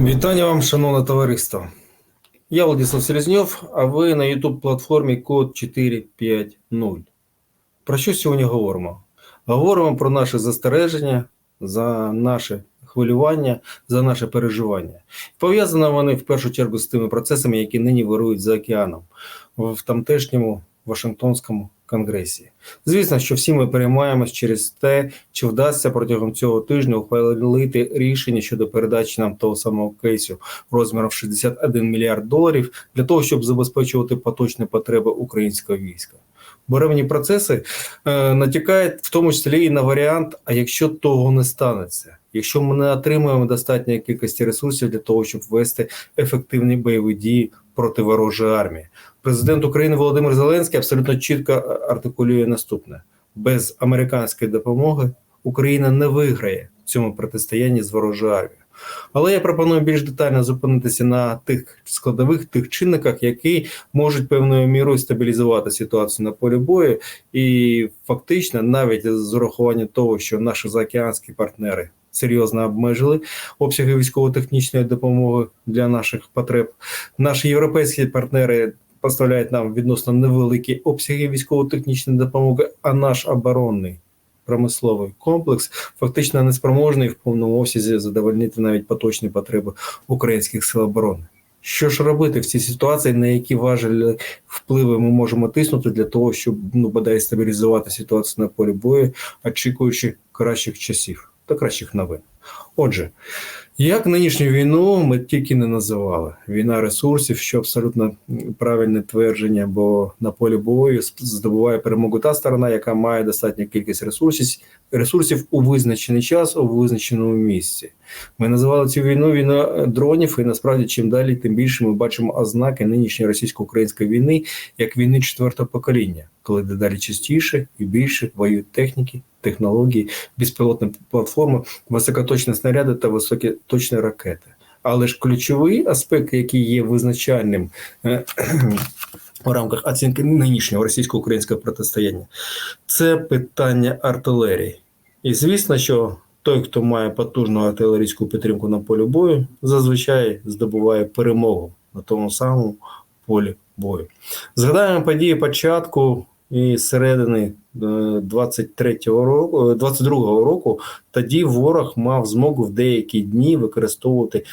Вітання вам, шановне товариство. Я Владислав Селезньов, а ви на YouTube платформі Код 450. Про що сьогодні говоримо? Говоримо про наші застереження, за наше хвилювання, за наше переживання. Пов'язано вони в першу чергу з тими процесами, які нині вирують за океаном в тамтешньому Вашингтонському конгресі. Звісно, що всі ми переймаємось через те, чи вдасться протягом цього тижня ухвалити рішення щодо передачі нам того самого кейсу розміром 61 мільярд доларів для того, щоб забезпечувати поточні потреби українського війська. Буремні процеси е, натякають в тому числі і на варіант, а якщо того не станеться, якщо ми не отримаємо достатньої кількості ресурсів для того, щоб вести ефективні бойові дії проти ворожої армії. Президент України Володимир Зеленський абсолютно чітко артикулює наступне: без американської допомоги Україна не виграє в цьому протистоянні з ворожою армією. Але я пропоную більш детально зупинитися на тих складових тих чинниках, які можуть певною мірою стабілізувати ситуацію на полі бою, і фактично, навіть з урахуванням того, що наші заокеанські партнери серйозно обмежили обсяги військово-технічної допомоги для наших потреб, наші європейські партнери. Поставляють нам відносно невеликі обсяги військово-технічної допомоги, а наш оборонний промисловий комплекс фактично неспроможний в повному обсязі задовольнити навіть поточні потреби українських сил оборони. Що ж робити в цій ситуації, на які важелі впливи ми можемо тиснути для того, щоб ну бодай стабілізувати ситуацію на полі бою, очікуючи кращих часів та кращих новин? Отже, як нинішню війну ми тільки не називали війна ресурсів, що абсолютно правильне твердження, бо на полі бою здобуває перемогу та сторона, яка має достатню кількість ресурсів ресурсів у визначений час у визначеному місці. Ми називали цю війну війна дронів, і насправді чим далі, тим більше ми бачимо ознаки нинішньої російсько-української війни як війни четвертого покоління, коли дедалі частіше і більше воюють техніки, технології, безпілотні платформи, високоточні снаряди та високі точні ракети. Але ж ключовий аспект, який є визначальним е, у рамках оцінки нинішнього російсько-українського протистояння, це питання артилерії. І звісно, що той, хто має потужну артилерійську підтримку на полі бою, зазвичай здобуває перемогу на тому самому полі бою. Згадаємо події початку і середини 23-го е, року, 22-го року, тоді ворог мав змогу в деякі дні використовувати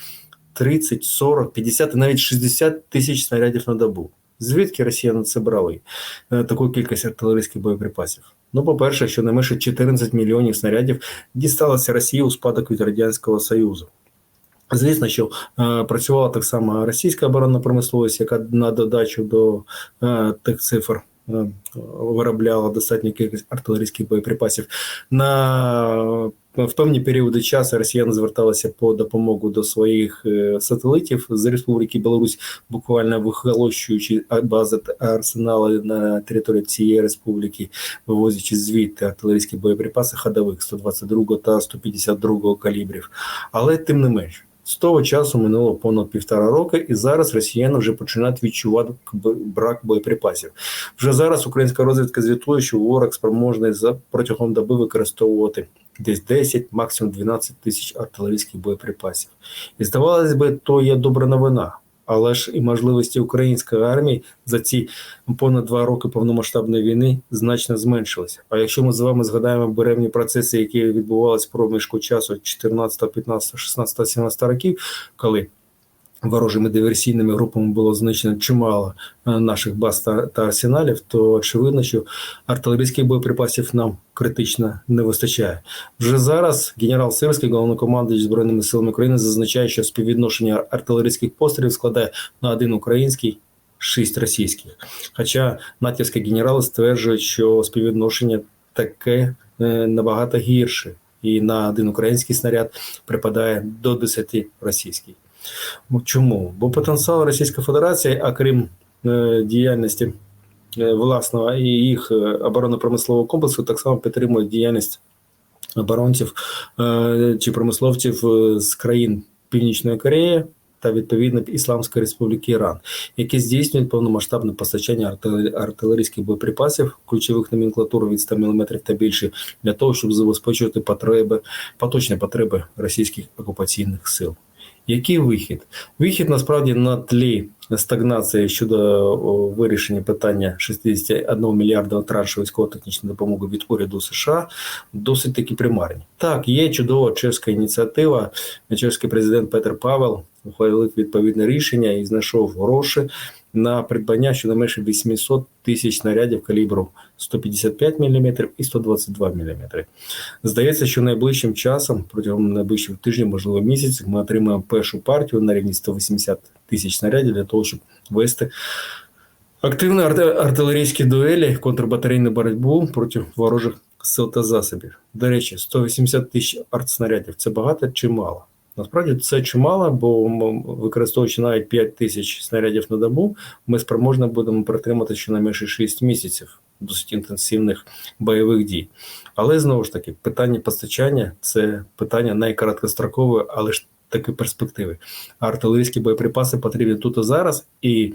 30, 40, 50 навіть 60 тисяч снарядів на добу. Звідки росіяни це брали е, таку кількість артилерійських боєприпасів? Ну, по-перше, що не менше 14 мільйонів снарядів дісталося Росії у спадок від Радянського Союзу. Звісно, що е, працювала так само російська оборонна промисловість, яка на додачу до е, тих цифр Е, виробляла достатню кількість артилерійських боєприпасів. На в певні періоди часу росіяни зверталися по допомогу до своїх е, сателитів з Республіки Білорусь, буквально вихолощуючи бази арсенали на території цієї республіки, вивозячи звідти артилерійські боєприпаси ходових 122 та 152 калібрів. Але тим не менш. З того часу минуло понад півтора роки, і зараз росіяни вже починають відчувати брак боєприпасів. Вже зараз українська розвідка звітує, що ворог спроможний за протягом доби використовувати десь 10, максимум 12 тисяч артилерійських боєприпасів. І здавалось би, то є добра новина але ж і можливості української армії за ці понад два роки повномасштабної війни значно зменшилися. А якщо ми з вами згадаємо беремні процеси, які відбувалися проміжку часу 14, 15, 16, 17 років, коли ворожими диверсійними групами було знищено чимало е, наших баз та, та арсеналів, то очевидно, що артилерійських боєприпасів нам критично не вистачає. Вже зараз генерал Сирський, головнокомандуючий збройними силами України, зазначає, що співвідношення артилерійських пострілів складає на один український. Шість російських. Хоча натівські генерали стверджують, що співвідношення таке е, набагато гірше, і на один український снаряд припадає до 10 російських. Чому? Бо потенціал Російської Федерації, а крім е, діяльності е, власного і їх е, оборонно-промислового комплексу, так само підтримує діяльність оборонців чи промисловців з країн Північної Кореї. Та відповідно Ісламської Республіки Іран, які здійснюють повномасштабне постачання артилерійських боєприпасів, ключових номенклатур від 100 мм та більше, для того, щоб забезпечувати потреби, поточні потреби російських окупаційних сил. Який вихід? Вихід насправді на тлі стагнації щодо вирішення питання 61 мільярда траншу військово-технічної допомоги від уряду США досить таки примарні. Так, є чудова чеська ініціатива. Чеський президент Петр Павел ухвалив відповідне рішення і знайшов гроші на придбання щонайменше 800 тисяч снарядів калібру 155 мм і 122 мм. Здається, що найближчим часом, протягом найближчих тижнів, можливо місяців, ми отримаємо першу партію на рівні 180 тисяч снарядів для того, щоб вести активні арт- артилерійські дуелі, контрбатарейну боротьбу проти ворожих сил та засобів. До речі, 180 тисяч артснарядів це багато чи мало? Насправді це чимало, бо використовуючи навіть 5 тисяч снарядів на добу, ми спроможні будемо протримати щонайменше 6 місяців досить інтенсивних бойових дій. Але знову ж таки, питання постачання це питання найкороткострокове, але ж таки перспективи. Артилерійські боєприпаси потрібні тут і зараз, і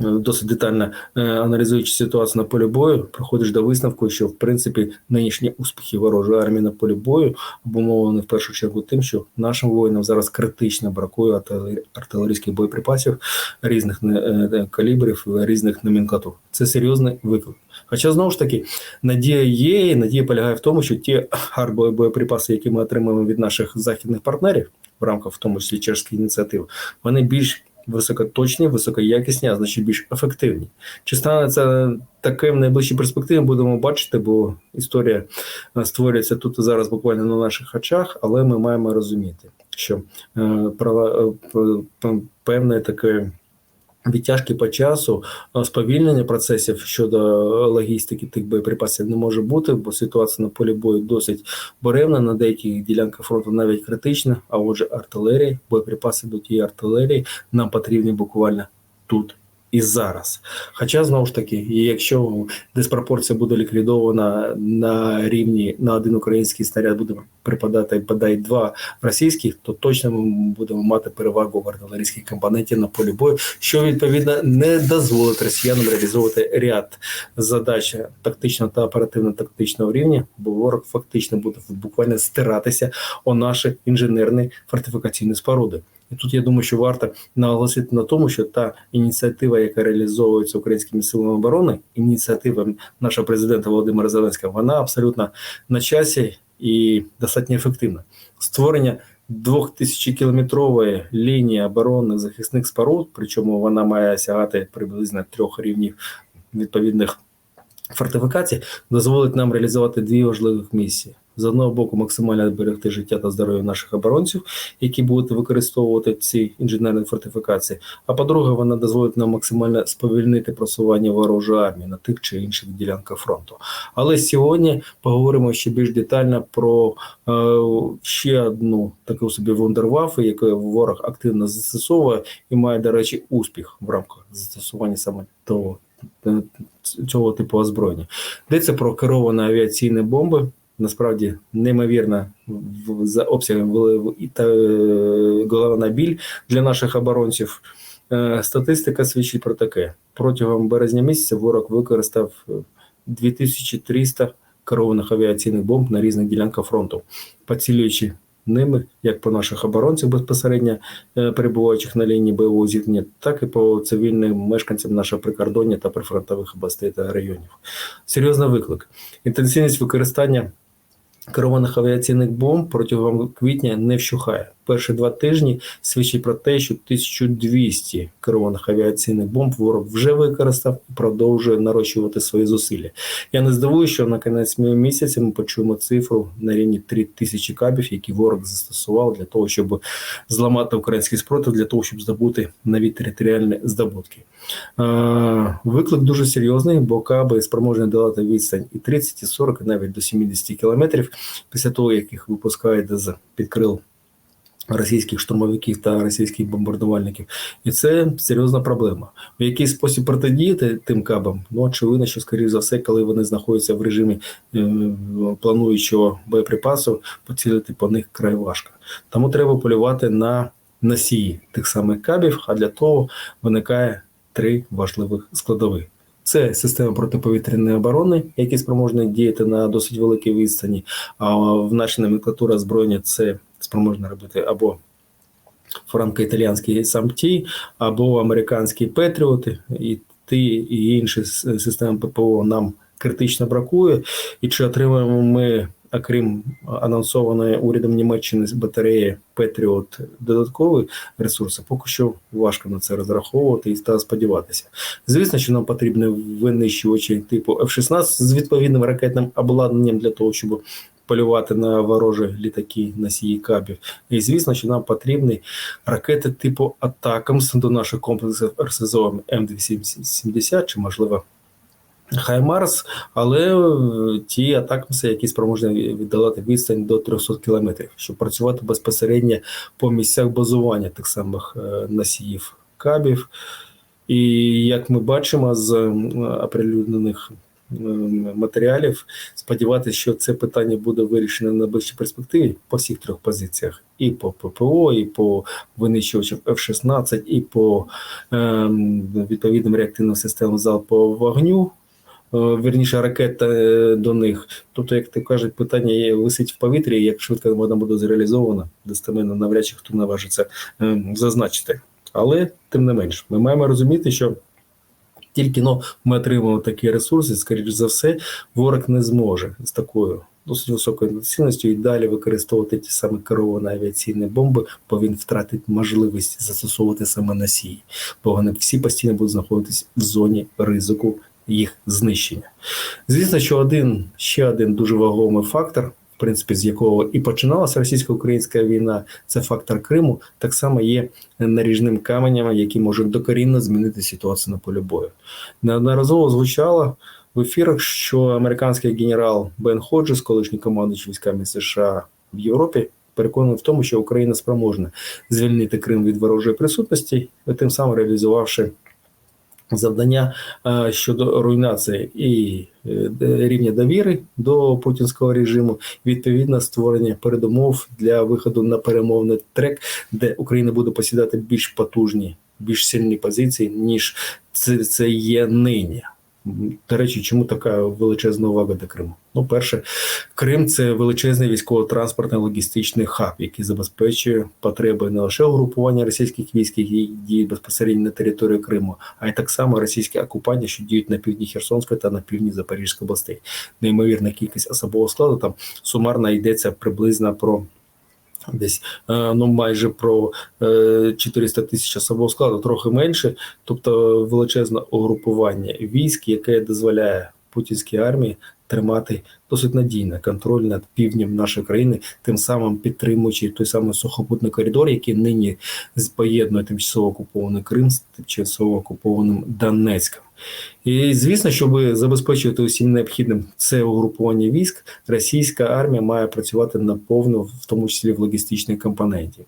досить детально е, аналізуючи ситуацію на полі бою, приходиш до висновку, що в принципі нинішні успіхи ворожої армії на полі бою обумовлені в першу чергу тим, що нашим воїнам зараз критично бракує артилер- артилерійських боєприпасів різних е, е, калібрів, різних номенклатур. Це серйозний виклик. Хоча знову ж таки надія є, і надія полягає в тому, що ті боєприпаси, які ми отримуємо від наших західних партнерів, в рамках в тому числі чешської ініціативи, вони більш високоточні, високоякісні, а значить більш ефективні. Чи стане це таким в найближчій перспективі, будемо бачити, бо історія е, створюється тут і зараз буквально на наших очах, але ми маємо розуміти, що е, права- е, певне таке. Відтяжки по часу, е, сповільнення процесів щодо логістики тих боєприпасів не може бути, бо ситуація на полі бою досить буремна, на деяких ділянках фронту навіть критична. А отже, артилерія, боєприпаси до тієї артилерії нам потрібні буквально тут і зараз. Хоча знову ж таки, якщо диспропорція буде ліквідована на рівні на один український снаряд буде припадати бодай два російських, то точно ми будемо мати перевагу в артилерійській компоненті на полі бою, що відповідно не дозволить росіянам реалізовувати ряд задач тактичного та оперативно-тактичного рівня, бо ворог фактично буде буквально стиратися о наші інженерні фортифікаційні споруди. І тут я думаю, що варто наголосити на тому, що та ініціатива, яка реалізовується українськими силами оборони, ініціатива нашого президента Володимира Зеленського, вона абсолютно на часі і достатньо ефективна. Створення 2000-кілометрової лінії оборони захисних споруд, причому вона має сягати приблизно трьох рівнів відповідних фортифікацій, дозволить нам реалізувати дві важливих місії. З одного боку, максимально зберегти життя та здоров'я наших оборонців, які будуть використовувати ці інженерні фортифікації. А по-друге, вона дозволить нам максимально сповільнити просування ворожої армії на тих чи інших ділянках фронту. Але сьогодні поговоримо ще більш детально про е, ще одну таку собі вундервафу, яку ворог активно застосовує і має, до речі, успіх в рамках застосування саме того. е, Цього типу озброєння йдеться про керовані авіаційні бомби, насправді неймовірна за обсягом е, головна біль для наших оборонців. Е, Статистика свідчить про таке: протягом березня місяця ворог використав е, 2300 керованих авіаційних бомб на різних ділянках фронту, поцілюючи ними як по наших оборонців безпосередньо е, перебуваючих на лінії бойового зіткнення, так і по цивільним мешканцям нашого прикордоння та прифронтових областей та районів. Серйозний виклик. Інтенсивність використання керованих авіаційних бомб протягом квітня не вщухає. Перші два тижні свідчить про те, що 1200 керованих авіаційних бомб ворог вже використав і продовжує нарощувати свої зусилля. Я не здивуюся, що на кінець місяця ми почуємо цифру на рівні 3000 кабів, які ворог застосував для того, щоб зламати український спротив, для того, щоб здобути нові територіальні здобутки. Виклик дуже серйозний, бо каби спроможні долати відстань і 30, і 40, і навіть до 70 кілометрів після того, як їх випускають з під крил російських штурмовиків та російських бомбардувальників. І це серйозна проблема. В який спосіб протидіяти тим кабам? Ну, очевидно, що, скоріш за все, коли вони знаходяться в режимі е, плануючого боєприпасу, поцілити по них край важко. Тому треба полювати на носії тих самих кабів, а для того виникає три важливих складових. Це система протиповітряної оборони, які спроможні діяти на досить великій відстані. А в нашій номенклатурі озброєння це спроможна робити або франко-італіянський самті або американські Петріоти, і ті і інші системи ППО нам критично бракує. І чи отримаємо ми, окрім анонсованої урядом Німеччини з батареї Петріот, додаткові ресурси, поки що важко на це розраховувати і та сподіватися. Звісно, що нам потрібні винищувачі типу F-16 з відповідним ракетним обладнанням для того, щоб полювати на ворожі літаки носії кабів. І звісно, що нам потрібні ракети типу Атакамс до наших комплексів РСЗО М270 чи можливо. Хаймарс, але е, ті атакамси, які спроможні віддалати відстань до 300 кілометрів, щоб працювати безпосередньо по місцях базування тих самих е, носіїв кабів. І як ми бачимо з оприлюднених матеріалів, сподіватися, що це питання буде вирішено на ближчій перспективі по всіх трьох позиціях: і по ППО, і по винищувачам F-16, і по ем, відповідним реактивним системам залпового вогню. е, Вірніше ракет е, до них. Тобто, як ти кажуть, питання є, висить в повітрі, як швидко вона буде зреалізована, достеменно навряд чи хто наважиться е, зазначити. Але тим не менш, ми маємо розуміти, що тільки но ми отримаємо такі ресурси, скоріш за все, ворог не зможе з такою досить високою інтенсивністю і далі використовувати ті самі керовані авіаційні бомби, бо він втратить можливість застосовувати саме носії, бо вони всі постійно будуть знаходитись в зоні ризику їх знищення. Звісно, що один ще один дуже вагомий фактор. Принципі, з якого і починалася російсько-українська війна, це фактор Криму, так само є наріжним каменем, який може докорінно змінити ситуацію на полі бою. Неодноразово звучало в ефірах, що американський генерал Бен Ходжес, колишній командуючий військами США в Європі, переконаний в тому, що Україна спроможна звільнити Крим від ворожої присутності, тим самим реалізувавши завдання е, щодо руйнації і е, рівня довіри до путінського режиму, відповідно створення передумов для виходу на перемовний трек, де Україна буде посідати більш потужні, більш сильні позиції, ніж це, це є нині. До речі, чому така величезна увага до Криму? Ну, перше, Крим це величезний військово-транспортний логістичний хаб, який забезпечує потреби не лише угрупування російських військ, які діють безпосередньо на території Криму, а й так само російські окупанти, що діють на півдні Херсонської та на півдні Запорізької областей. Неймовірна кількість особового складу там сумарно йдеться приблизно про. Десь е, ну майже про е, 400 тисяч особового складу, трохи менше, тобто величезне угрупування військ, яке дозволяє путінській армії тримати досить надійно контроль над півднем нашої країни, тим самим підтримуючи той самий сухопутний коридор, який нині поєднує тимчасово окупований Крим з тимчасово окупованим Донецьком. І звісно, щоб забезпечувати усім необхідним це угрупування військ, російська армія має працювати наповну, в тому числі в логістичній компоненті.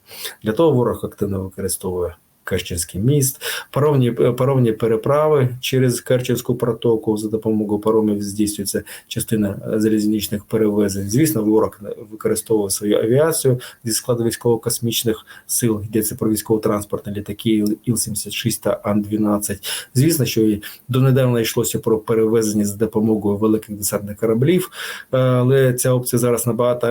Для того ворог активно використовує Керченський міст, паромні, паромні переправи через Керченську протоку за допомогою паромів здійснюється частина залізничних перевезень. Звісно, ворог використовує свою авіацію зі складу військово-космічних сил. Йдеться про військово-транспортні літаки Іл-76 та Ан-12. Звісно, що і донедавна йшлося про перевезення за допомогою великих десантних кораблів, але ця опція зараз набагато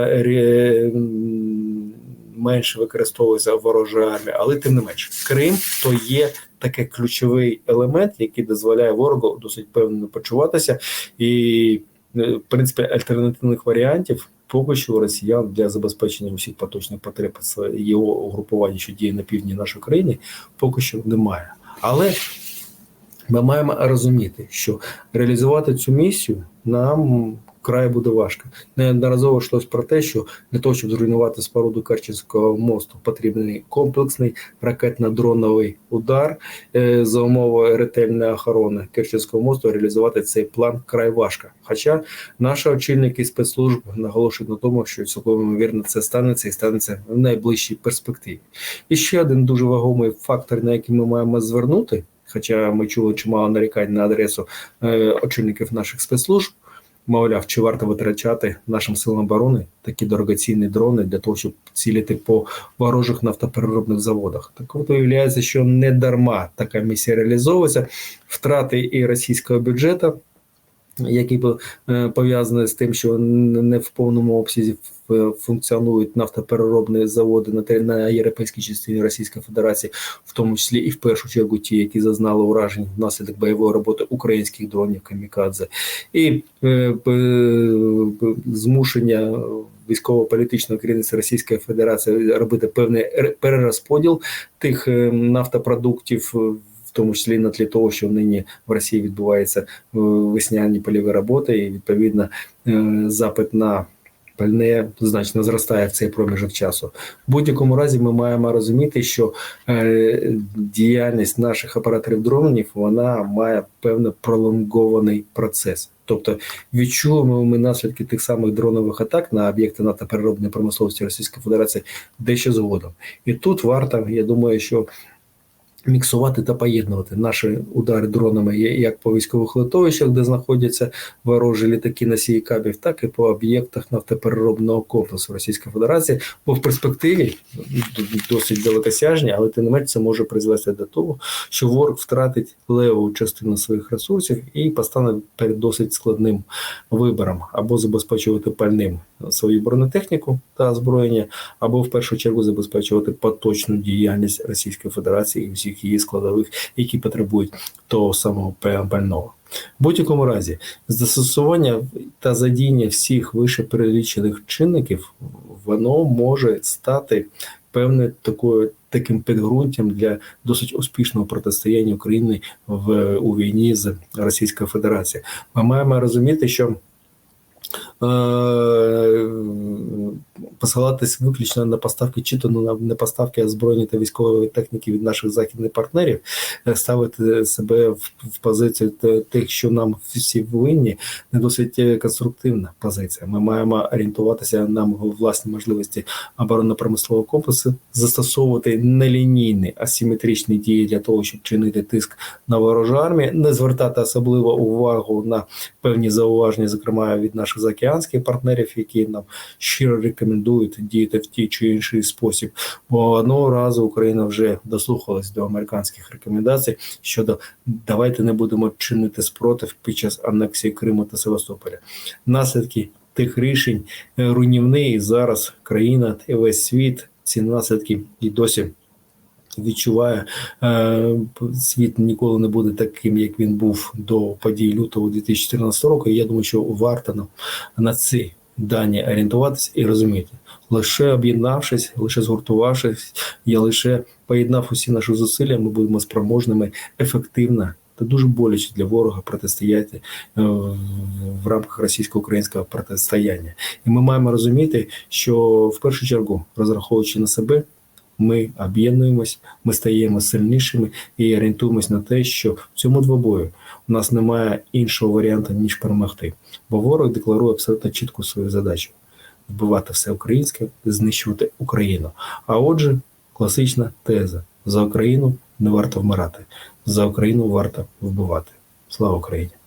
менше використовується ворожою армією, але тим не менш, Крим то є такий ключовий елемент, який дозволяє ворогу досить певно почуватися, і в принципі альтернативних варіантів. Поки що росіян для забезпечення усіх поточних потреб його угрупування, що діє на півдні нашої країни, поки що немає. Але ми маємо розуміти, що реалізувати цю місію нам край буде важко. Неодноразово йшлось про те, що для того, щоб зруйнувати споруду Керченського мосту, потрібний комплексний ракетно-дроновий удар е, за умови ретельної охорони Керченського мосту. Реалізувати цей план край важко. Хоча наші очільники спецслужб наголошують на тому, що цілком ймовірно це станеться і станеться в найближчій перспективі. І ще один дуже вагомий фактор, на який ми маємо звернути. Хоча ми чули чимало нарікань на адресу е, очільників наших спецслужб, мовляв, чи варто витрачати нашим силам оборони такі дорогоцінні дрони для того, щоб цілити по ворожих нафтопереробних заводах. Так от виявляється, що не дарма така місія реалізовується, втрати і російського бюджету. Які б, е, з тим, що не в повному обсязі функціонують нафтопереробні заводи на, на європейській частині Російської Федерації, в тому числі і в першу чергу ті, які зазнали уражень внаслідок бойової роботи українських дронів камікадзе, і е, п- змушення військово-політичного керівництва Російської Федерації робити певний ре- перерозподіл тих е, нафтопродуктів. В тому числі на тлі того, що нині в Росії відбуваються е, весняні польові роботи, і відповідно е, запит на пальне значно зростає в цей проміжок часу. В будь-якому разі ми маємо розуміти, що е, діяльність наших операторів дронів вона має певний пролонгований процес. Тобто відчуємо ми наслідки тих самих дронових атак на об'єкти нафтопереробної промисловості Російської Федерації дещо згодом. І тут варто, я думаю, що міксувати та поєднувати наші удари дронами як по військових литовищах, де знаходяться ворожі літаки носії кабів, так і по об'єктах нафтопереробного комплексу Російської Федерації. Бо в перспективі досить далекосяжні, але тим не менш це може призвести до того, що ворог втратить леву частину своїх ресурсів і постане перед досить складним вибором або забезпечувати пальним свою бронетехніку та озброєння, або в першу чергу забезпечувати поточну діяльність Російської Федерації і всіх її складових, які потребують того самого пального. В будь-якому разі, застосування та задіння всіх вище перелічених чинників, воно може стати певне такою таким підґрунтям для досить успішного протистояння України в у війні з Російською Федерацією. Ми маємо розуміти, що посилатись виключно на поставки, чи то на поставки озброєння та військової техніки від наших західних партнерів, е, ставити себе в, позицію тих, що нам всі винні, не досить е, конструктивна позиція. Ми маємо орієнтуватися на власні можливості оборонно-промислового комплексу, застосовувати нелінійні асиметричні дії для того, щоб чинити тиск на ворожу армію, не звертати особливо увагу на певні зауваження, зокрема від наших заокеанських партнерів, які нам щиро рекомендують діяти в тій чи інший спосіб. Бо одного разу Україна вже дослухалась до американських рекомендацій щодо давайте не будемо чинити спротив під час анексії Криму та Севастополя. Наслідки тих рішень е, руйнівні і зараз країна і весь світ ці наслідки і досі. Відчуває е, світ ніколи не буде таким, як він був до подій лютого 2014 року. І я думаю, що варто нам на ці дані орієнтуватися і розуміти. Лише об'єднавшись, лише згуртувавшись, я лише поєднав усі наші зусилля, ми будемо спроможними ефективно та дуже боляче для ворога протистояти е, в- в рамках російсько-українського протистояння. І ми маємо розуміти, що в першу чергу, розраховуючи на себе, ми об'єднуємось, ми стаємо сильнішими і орієнтуємось на те, що в цьому двобою у нас немає іншого варіанту ніж перемогти. Бо ворог декларує абсолютно чітко свою задачу вбивати все українське, знищувати Україну. А отже, класична теза: за Україну не варто вмирати, за Україну варто вбивати. Слава Україні!